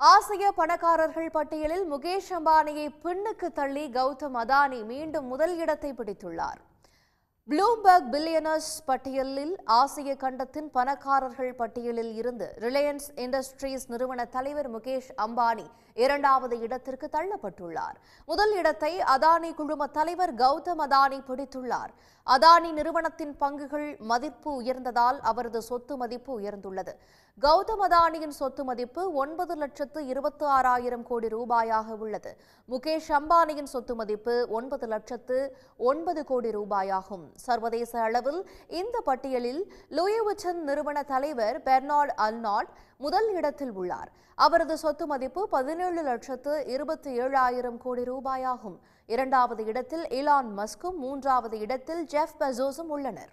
ஆசிய பணக்காரர்கள் பட்டியலில் முகேஷ் அம்பானியை பின்னுக்கு தள்ளி கௌதம் அதானி மீண்டும் முதல் இடத்தை பிடித்துள்ளார். ப்ளூம்பர்க் பில்லியனர்ஸ் பட்டியலில் ஆசிய கண்டத்தின் பணக்காரர்கள் பட்டியலில் இருந்து ரிலையன்ஸ் இண்டஸ்ட்ரீஸ் நிறுவன தலைவர் முகேஷ் அம்பானி இரண்டாவது இடத்திற்கு தள்ளப்பட்டுள்ளார். முதல் இடத்தை அதானி குழும தலைவர் கௌதம் அதானி பிடித்துள்ளார். அதானி நிறுவனத்தின் பங்குகள் மதிப்பு உயர்ந்ததால் அவரது சொத்து மதிப்பு உயர்ந்துள்ளது. கௌதம் அதானியின் சொத்து மதிப்பு ஒன்பது லட்சத்து இருபத்தி ஆறாயிரம் கோடி ரூபாயாக உள்ளது. முகேஷ் அம்பானியின் சொத்து மதிப்பு ஒன்பது லட்சத்து ஒன்பது கோடி ரூபாயாகும். சர்வதேச அளவில் இந்த பட்டியலில் லூயிவுச்சன் நிறுவன தலைவர் பெர்னார்ட் அல்நாட் முதல் இடத்தில் உள்ளார். அவரது சொத்து மதிப்பு பதினேழு லட்சத்து இருபத்தி ஏழாயிரம் கோடி ரூபாயாகும். இரண்டாவது இடத்தில் இலான் மஸ்கும் மூன்றாவது இடத்தில் ஜெஃப் பெசோஸும் உள்ளனர்.